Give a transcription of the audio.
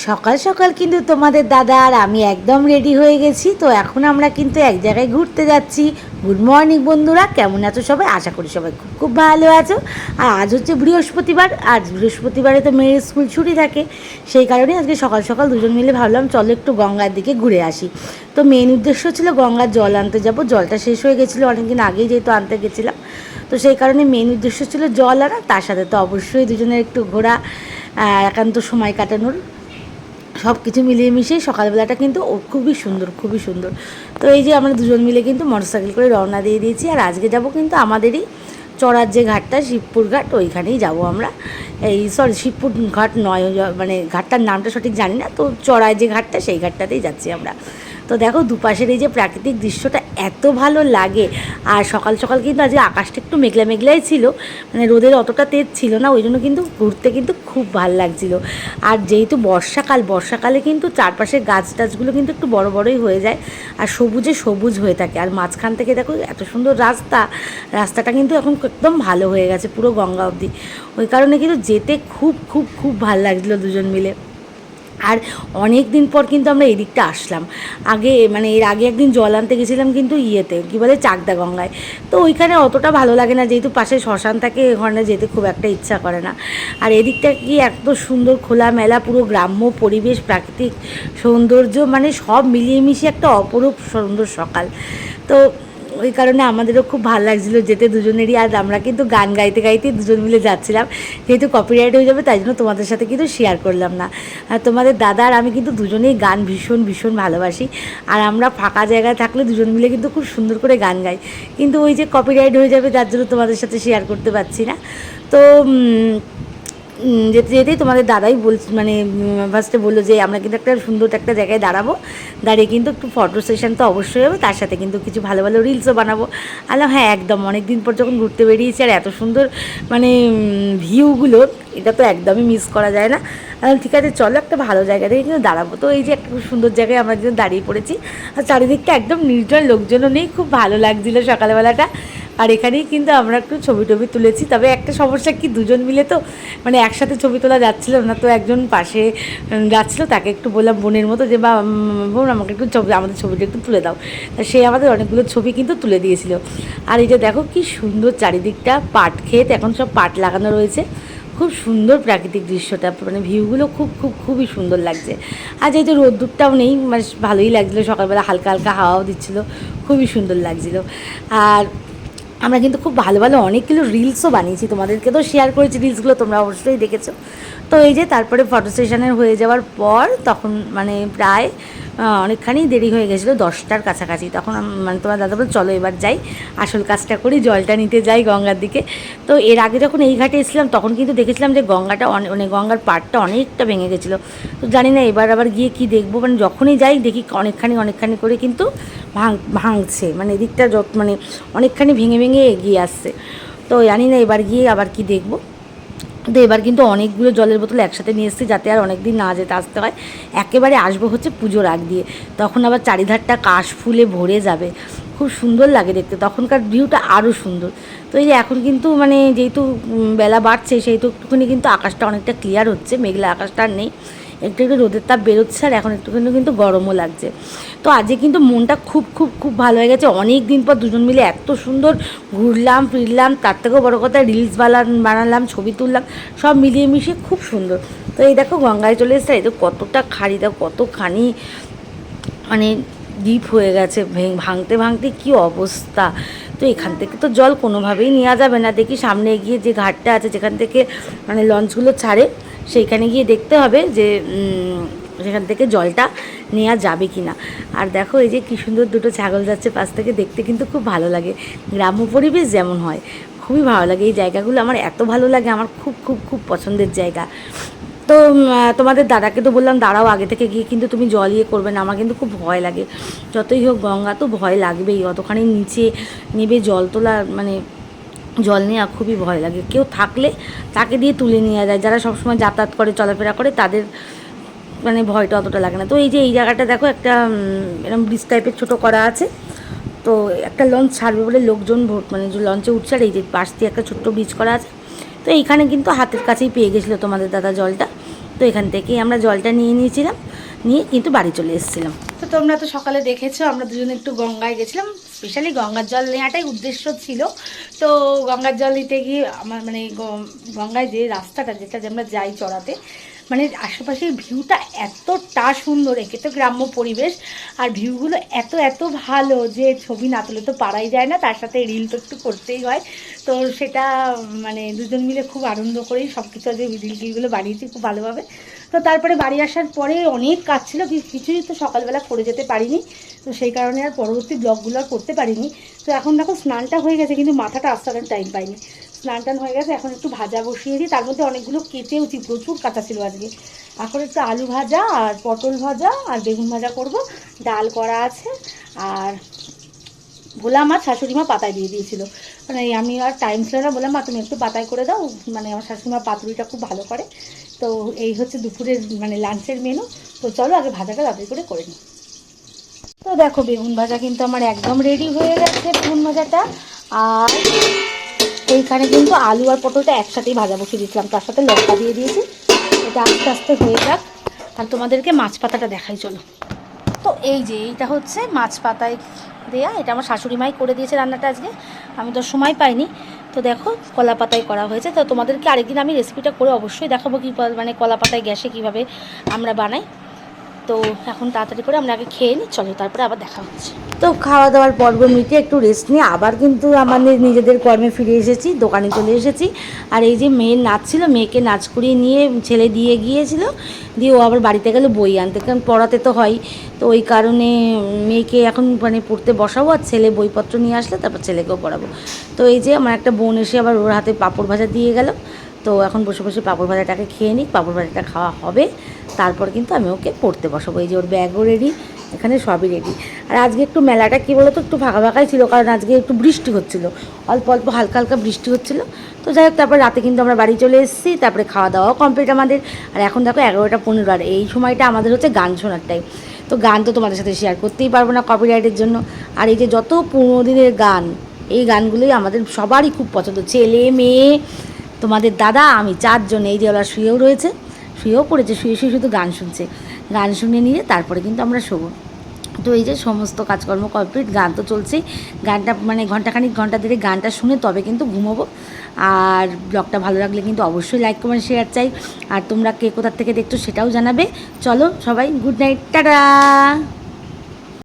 সকাল সকাল কিন্তু তোমাদের দাদা আর আমি একদম রেডি হয়ে গেছি। তো এখন আমরা কিন্তু এক জায়গায় ঘুরতে যাচ্ছি। গুড মর্নিং বন্ধুরা। কেমন আছো সবাই? আশা করি সবাই খুব খুব ভালো আছো। আর আজ হচ্ছে বৃহস্পতিবার। আজ বৃহস্পতিবারে তো মেয়ের স্কুল ছুটি থাকে। সেই কারণে আজকে সকাল সকাল দুজন মিলে ভাবলাম, চলো একটু গঙ্গার দিকে ঘুরে আসি। তো মেন উদ্দেশ্য ছিল গঙ্গার জল আনতে যাব। জলটা শেষ হয়ে গেছিল অনেকদিন আগেই যেহেতু আনতে গেছিলাম। তো সেই কারণে মেন উদ্দেশ্য ছিল জল আনা। তার সাথে তো অবশ্যই দুজনের একটু ঘোরা একান্ত সময় কাটানোর। সব কিছু মিলিয়ে মিশিয়ে সকালবেলাটা কিন্তু খুবই সুন্দর খুবই সুন্দর। তো এই যে আমরা দুজন মিলে কিন্তু মোটরসাইকেল করে রওনা দিয়ে দিয়েছি, আর আজকে যাব কিন্তু আমাদেরই চড়ার যে ঘাটটা, শিবপুর ঘাট, ওইখানেই যাব আমরা। এই সরি শিবপুর ঘাট নয় মানে ঘাটটার নামটা সঠিক জানি না, তো চড়ায় যে ঘাটটা, সেই ঘাটটাতেই যাচ্ছি আমরা। তো দেখো দুপাশের এই যে প্রাকৃতিক দৃশ্যটা এত ভালো লাগে। আর সকাল সকাল কিন্তু আজকে আকাশটা একটু মেঘলা মেঘলাই ছিল মানে রোদের অতটা তেজ ছিল না, ওই জন্য কিন্তু ঘুরতে কিন্তু খুব ভালো লাগছিল। আর যেহেতু বর্ষাকাল, বর্ষাকালে কিন্তু চারপাশের গাছ টাছগুলো কিন্তু একটু বড় বড়ই হয়ে যায়, আর সবুজে সবুজ হয়ে থাকে। আর মাঝখান থেকে দেখো এত সুন্দর রাস্তা, রাস্তাটা কিন্তু এখন একদম ভালো হয়ে গেছে পুরো গঙ্গা অবধি। ওই কারণে কিন্তু যেতে খুব খুব খুব ভালো লাগছিল দুজন মিলে। আর অনেক দিন পর কিন্তু আমরা এদিকটা আসলাম। আগে মানে এর আগে একদিন জল আনতে গেছিলাম কিন্তু ইয়েতে, কী বলে, চাকদা গঙ্গায়। তো ওইখানে অতটা ভালো লাগে না, যেহেতু পাশে শ্মশান থাকে ওখানে যেতে খুব একটা ইচ্ছা করে না। আর এদিকটা কি এত সুন্দর খোলা মেলা পুরো গ্রাম্য পরিবেশ, প্রাকৃতিক সৌন্দর্য মানে সব মিলিয়ে মিশিয়ে একটা অপরূপ সুন্দর সকাল। তো ওই কারণে আমাদেরও খুব ভালো লাগছিল যেতে দুজনেরই। আর আমরা কিন্তু গান গাইতে গাইতে দুজন মিলে যাচ্ছিলাম। যেহেতু কপিরাইট হয়ে যাবে, তাই জন্য তোমাদের সাথে কিন্তু শেয়ার করলাম না। আর তোমাদের দাদা আর আমি কিন্তু দুজনেই গান ভীষণ ভীষণ ভালোবাসি। আর আমরা ফাঁকা জায়গায় থাকলে দুজন মিলে কিন্তু খুব সুন্দর করে গান গাই। কিন্তু ওই যে কপিরাইট হয়ে যাবে যার জন্য তোমাদের সাথে শেয়ার করতে পারছি না। তো যেতে যেতেই তোমাদের দাদাই বল মানে ফার্স্টে বলল যে, আমরা কিন্তু একটা সুন্দর একটা জায়গায় দাঁড়াবো। দাঁড়িয়ে কিন্তু একটু ফটো সেশন তো অবশ্যই হবে। তার সাথে কিন্তু কিছু ভালো ভালো রিলসও বানাবো। আলাম হ্যাঁ একদম। অনেক দিন পর যখন ঘুরতে বেরিয়েছি আর এত সুন্দর মানে ভিউগুলো এটা তো একদমই মিস করা যায় না। ঠিক আছে, চলো একটা ভালো জায়গা থেকে কিন্তু দাঁড়াবো। তো এই যে একটা সুন্দর জায়গায় আমরা কিন্তু দাঁড়িয়ে পড়েছি। আর চারিদিকটা একদম নির্জন, লোকজনও নেই। খুব ভালো লাগছিল সকালবেলাটা। আর এখানেই কিন্তু আমরা একটু ছবি টবি তুলেছি। তবে একটা সমস্যা কি, দুজন মিলে তো মানে একসাথে ছবি তোলা যাচ্ছিল না, তো একজন পাশে যাচ্ছিল, তাকে একটু বললাম বোনের মতো যে, বা বোন, আমাকে একটু ছবি, আমাদের ছবিটা একটু তুলে দাও। তা সে আমাদের অনেকগুলো ছবি কিন্তু তুলে দিয়েছিল। আর এই যে দেখো কি সুন্দর চারিদিকটা, পাট ক্ষেত, এখন সব পাট লাগানো রয়েছে। খুব সুন্দর প্রাকৃতিক দৃশ্যটা মানে ভিউগুলো খুব খুব, খুবই সুন্দর লাগছে। আর যেহেতু রোদ্দুরটাও নেই মানে ভালোই লাগছিল, সকালবেলা হালকা হালকা হাওয়াও দিচ্ছিল, খুবই সুন্দর লাগছিল। আর আমরা কিন্তু খুব ভালো ভালো অনেকগুলো রিলসও বানিয়েছি। তোমাদেরকে তো শেয়ার করেছি রিলসগুলো তোমরা অবশ্যই দেখেছ। তো এই যে তারপরে ফটো সেশনের হয়ে যাওয়ার পর তখন মানে প্রায় অনেকখানি দেরি হয়ে গেছিল, দশটার কাছাকাছি। তখন মানে তোমার দাদা বলে চলো এবার যাই, আসল কাজটা করি, জলটা নিতে যাই গঙ্গার দিকে। তো এর আগে যখন এই ঘাটে এসেছিলাম, তখন কিন্তু দেখেছিলাম যে গঙ্গাটা মানে গঙ্গার পাড়টা অনেকটা ভেঙে গেছিল। তো জানি না এবার আবার গিয়ে কি দেখব মানে যখনই যাই, দেখি অনেকখানি অনেকখানি করে কিন্তু ভাঙ, ভাঙছে। মানে এদিকটা যত মানে অনেকখানি ভেঙে ভেঙে এগিয়ে আসছে। তো জানি না এবার গিয়ে আবার কি দেখব। তো এবার কিন্তু অনেকগুলো জলের বোতল একসাথে নিয়ে এসেছি যাতে আর অনেক দিন না যেতে আসতে হয়। একেবারে আসব হচ্ছে পুজোর আগ দিয়ে। তখন আবার চারিধারটা কাশ ফুলে ভরে যাবে। খুব সুন্দর লাগে দেখতে। তখনকার ভিউটা আরও সুন্দর। তো এই যে এখন কিন্তু মানে যেহেতু বেলা বাড়ছে, সেহেতু একটুখানি কিন্তু আকাশটা অনেকটা ক্লিয়ার হচ্ছে। মেঘলা আকাশটা আর নেই। একটু একটু রোদের তাপ বেরোচ্ছে আর এখন একটুখানি কিন্তু গরমও লাগছে। তো আজকে কিন্তু মনটা খুব খুব খুব ভালো হয়ে গেছে। অনেক দিন পর দুজন মিলে এত সুন্দর ঘুরলাম, ফিরলাম, তার থেকেও বড়ো কথা রিলস বানালাম, ছবি তুললাম, সব মিলিয়ে মিশিয়ে খুব সুন্দর। তো এই দেখো গঙ্গায় চলে এসছে, এই তো কতটা খাড়ি, দেখো কতখানি মানে ডিপ হয়ে গেছে, ভেঙ- ভাঙতে ভাঙতে কি অবস্থা। তো এখান থেকে তো জল কোনোভাবেই নেওয়া যাবে না। দেখি সামনে গিয়ে যে ঘাটটা আছে, যেখান থেকে মানে লঞ্চগুলো ছাড়ে সেইখানে গিয়ে দেখতে হবে যে সেখান থেকে জলটা নেওয়া যাবে কি না আর দেখো এই যে কী সুন্দর দুটো ছাগল যাচ্ছে পাশ থেকে, দেখতে কিন্তু খুব ভালো লাগে। গ্রাম্য পরিবেশ যেমন হয়, খুবই ভালো লাগে। এই জায়গাগুলো আমার এত ভালো লাগে, আমার খুব খুব খুব পছন্দের জায়গা। তো তোমাদের দাদাকে তো বললাম, দাঁড়াও আগে থেকে গিয়ে কিন্তু তুমি জল ইয়ে করবে না, আমার কিন্তু খুব ভয় লাগে। যতই হোক গঙ্গা তো ভয় লাগবেই, অতখানি নিচে নেবে জল তোলা মানে জল নেওয়া খুবই ভয় লাগে। কেউ থাকলে তাকে দিয়ে তুলে নিয়ে যায়। যারা সবসময় যাতায়াত করে, চলাফেরা করে, তাদের মানে ভয়টা অতটা লাগে না। তো এই যে এই জায়গাটা দেখো, একটা এরকম ব্রিজ টাইপের ছোটো করা আছে। তো একটা লঞ্চ ছাড়বে বলে লোকজন ভোট মানে যে লঞ্চে উঠছে আর এই যে পাশ দিয়ে একটা ছোট্ট ব্রিজ করা আছে। তো এইখানে কিন্তু হাতের কাছেই পেয়ে গেছিল তোমাদের দাদা জলটা। তো এখান থেকেই আমরা জলটা নিয়ে নিয়েছিলাম। নিয়ে কিন্তু বাড়ি চলে এসেছিলাম। তো তোমরা তো সকালে দেখেছ, আমরা দুজনে একটু গঙ্গায় গেছিলাম স্পেশালি গঙ্গার জল নেওয়াটাই উদ্দেশ্য ছিল। তো গঙ্গার জল নিতে গিয়ে আমার মানে গঙ্গায় যে রাস্তাটা, যেটা যে আমরা যাই চড়াতে মানে আশেপাশের ভিউটা এতটা সুন্দর, একে তো গ্রাম্য পরিবেশ, আর ভিউগুলো এত এত ভালো যে ছবি না তুলে তো পারাই যায় না, তার সাথে রিল তো একটু করতেই হয়। তো সেটা মানে দুজন মিলে খুব আনন্দ করেই সব কিছু যে রিল টিলগুলো বানিয়েছি খুব ভালোভাবে। তো তারপরে বাড়ি আসার পরে অনেক কাজ ছিল কিছুই তো সকালবেলা করে যেতে পারিনি। তো সেই কারণে আর পরবর্তী ব্লগগুলো আর করতে পারিনি। তো এখন দেখো স্নানটা হয়ে গেছে, কিন্তু মাথাটা আসতে আর টাইম পাইনি। স্নান টান হয়ে গেছে, এখন একটু ভাজা বসিয়ে দিই। তার মধ্যে অনেকগুলো কেটেওছি প্রচুর কাঁচা ছিল আজকে। এখন একটু আলু ভাজা আর পটল ভাজা আর বেগুন ভাজা করব। ডাল করা আছে আর ভোলা শাশুড়ি মা পাতায় দিয়ে দিয়েছিল। মানে আমি আর টাইম ছিল না, বললাম, মা, তুমি একটু পাতায় করে দাও মানে আমার শাশুড়ি মা পাতুরিটা খুব ভালো করে। তো এই হচ্ছে দুপুরের মানে লাঞ্চের মেনু তো চলো, আগে ভাজাটা তাড়াতাড়ি করে করে নিই। তো দেখো, বেগুন ভাজা কিন্তু আমার একদম রেডি হয়ে গেছে বেগুন ভাজাটা। আর এইখানে কিন্তু আলু আর পটলটা একসাথেই ভাজা বসিয়ে দিয়েছিলাম। তার সাথে লঙ্কা দিয়ে দিয়েছি। এটা আস্তে আস্তে হয়ে যাক। আর তোমাদেরকে মাছ পাতাটা দেখাই, চলো। তো এই যে, এইটা হচ্ছে মাছ পাতায় দেয়া, এটা আমার শাশুড়ি মাই করে দিয়েছে রান্নাটা আজকে। আমি তো সময় পাইনি। তো দেখো, কলা পাতায় করা হয়েছে। তো তোমাদেরকে আরেকদিন আমি রেসিপিটা করে অবশ্যই দেখাবো কী মানে কলা পাতায় গ্যাসে কীভাবে আমরা বানাই। তো এখন তাড়াতাড়ি করে আমরা আগে খেয়ে নিই, চলো, তারপরে আবার দেখা হচ্ছে। তো খাওয়া দাওয়ার পর্ব মিটে একটু রেস্ট নিয়ে, আবার কিন্তু আমাদের নিজেদের কর্মে ফিরে এসেছি, দোকানে চলে এসেছি। আর এই যে মেয়ের নাচ ছিল, মেয়েকে নাচ করিয়ে নিয়ে ছেলে দিয়ে গিয়েছিল, দিয়ে ও আবার বাড়িতে গেলে বই আনতে, কারণ পড়াতে তো হয়। তো ওই কারণে মেয়েকে এখন মানে পড়তে বসাবো, আর ছেলে বইপত্র নিয়ে আসলে তারপর ছেলেকেও পড়াবো। তো এই যে আমার একটা বোন এসে আবার ওর হাতে পাঁপড় ভাজা দিয়ে গেল। তো এখন বসে বসে পাঁপড় ভাজাটাকে খেয়ে নিই পাঁপড় ভাজাটা খাওয়া হবে। তারপর কিন্তু আমি ওকে পড়তে বসাবো। এই যে ওর ব্যাগও রেডি এখানে সবই রেডি আর আজকে একটু মেলাটা কী বলতো, একটু ফাঁকা ফাঁকাই ছিল, কারণ আজকে একটু বৃষ্টি হচ্ছিল। অল্প অল্প হালকা হালকা বৃষ্টি হচ্ছিল। তো যাই হোক, তারপর রাতে কিন্তু আমরা বাড়ি চলে এসেছি, তারপরে খাওয়া দাওয়াও কমপ্লিট আমাদের। আর এখন দেখো এগারোটা পনেরো, আর এই সময়টা আমাদের হচ্ছে গান শোনার টাইম তো গান তো তোমাদের সাথে শেয়ার করতেই পারব না কপিরাইটের জন্য। আর এই যে যত পুরোনো দিনের গান, এই গানগুলোই আমাদের সবারই খুব পছন্দ। ছেলে, মেয়ে তোমাদের দাদা, আমি চারজন এই ওরা শুয়েও রয়েছে, শুয়েও পড়েছে, শুয়ে শুয়ে শুধু গান শুনছে। গান শুনে নিয়ে তারপরে কিন্তু আমরা শোবো। তো এই যে সমস্ত কাজকর্ম কমপ্লিট, গান তো চলছেই। গানটা মানে ঘন্টাখানিক ঘণ্টা ধরে গানটা শুনে তবে কিন্তু ঘুমোবো। আর ব্লগটা ভালো লাগলে কিন্তু অবশ্যই লাইক, কমেন্ট, শেয়ার চাই। আর তোমরা কে কোথার থেকে দেখছ সেটাও জানাবে। চলো সবাই, গুড নাইট, টাটা!